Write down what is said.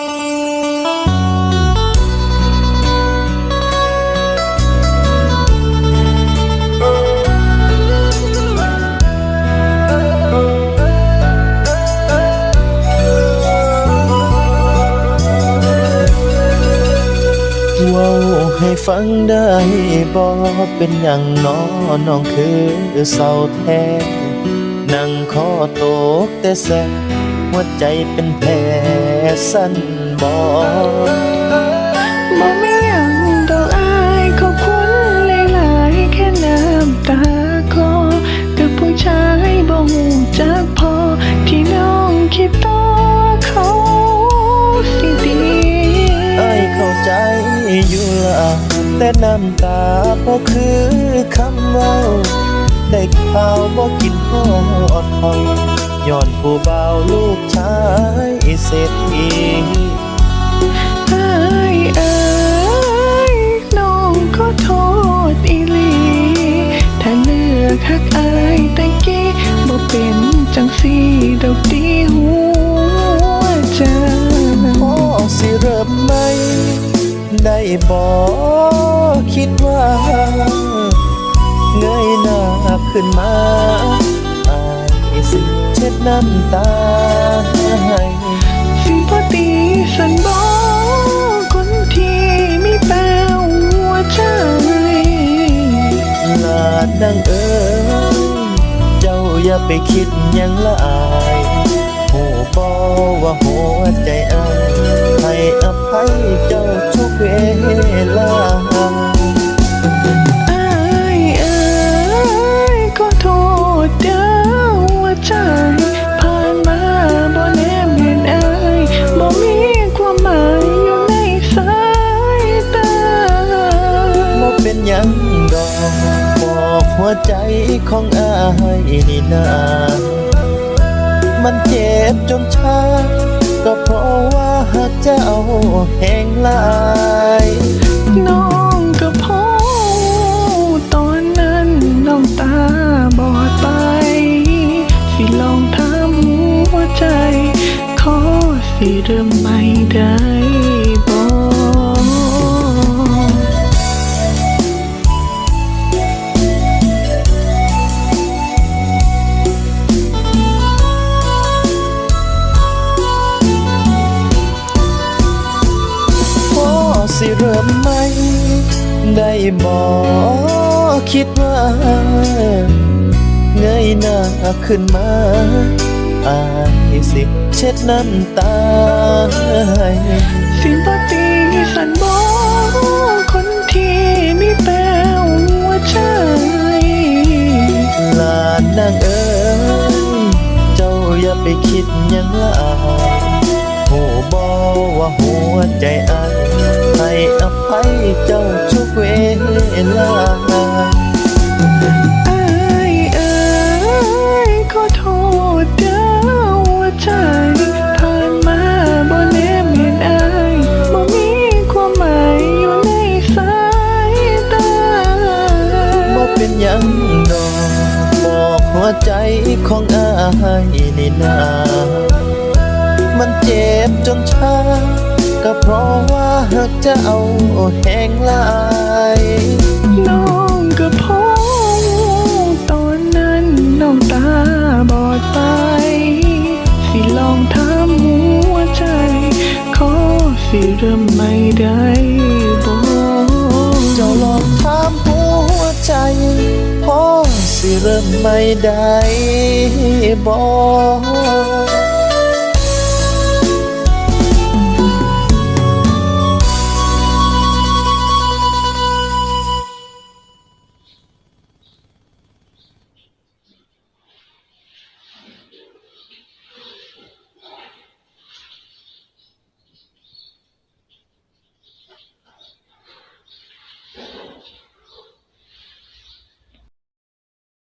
ว้าให้ฟังได้บ่เป็นหยังน้อน้องคือเศร้าแท้นั่งคอตกแต่แส หัวใจเป็นแผลสั่นบ่บ่มีหยังดอกอายขอบคุณหลายๆแค่น้ำตาคลอกับผู้ชายบ่ฮู้จักพอที่น้องคิดต่อเขาสิดีไอ้ายเข้าใจอยู่ละแต่น้ำตาบ่คือคำเว้าได้ข่าวบ่กินฮอดทอง ย้อนผู้เบ่าลูกชายเศรษฐีอายเอ้ยน้องขอโทษอีหลี ถ้าเลือกฮักอายแต่กี้บ่เป็นจังซี่ดอกดีหัวใจพอสิเริ่มไหม ได้บ่คิดว่า เงยหน้าขึ้นมา น้ำตาให้สิบ่ตีสันบอกคนที่มีแปลวหัวใจลาดังเอ๋ยเจ้าอย่าไปคิดยังละอาย ใจของอายนี่นา มันเจ็บจนชาก็เพราะว่าหักเจ้าแห่งลายน้องก็พอตอนนั้นน้องตาบอดไป สิลองถามหัวใจ ขอสิเริ่มใหม่ได้ เริ่มไหม ได้บอกคิดว่า เงยหน้าขึ้นมาอายสิเช็ดน้ำตาสิบตีสันบ่คนที่มีแป้วหัวใจลานนางเอ้ยเจ้าอย่าไปคิดยังละ หัวใจอายให้อภัยเจ้าทุกเวลาอายเอ้ยขอโทษเด้อหัวใจผ่านมาบ่แนมเห็นอายบ่มีความหมายอยู่ในสายตาบ่เป็นหยังดอกบอกหัวใจของอายนี่นา มันเจ็บจนชาก็เพราะว่าหักเจ้าแห่งหลายน้องก็พอตอนนั้นน้องตาบอดไป สิลองถามหัวใจ ขอสิเริ่มไม่ได้บ่เจ้าลองถามหัวใจพอสิเริ่มไม่ได้บอก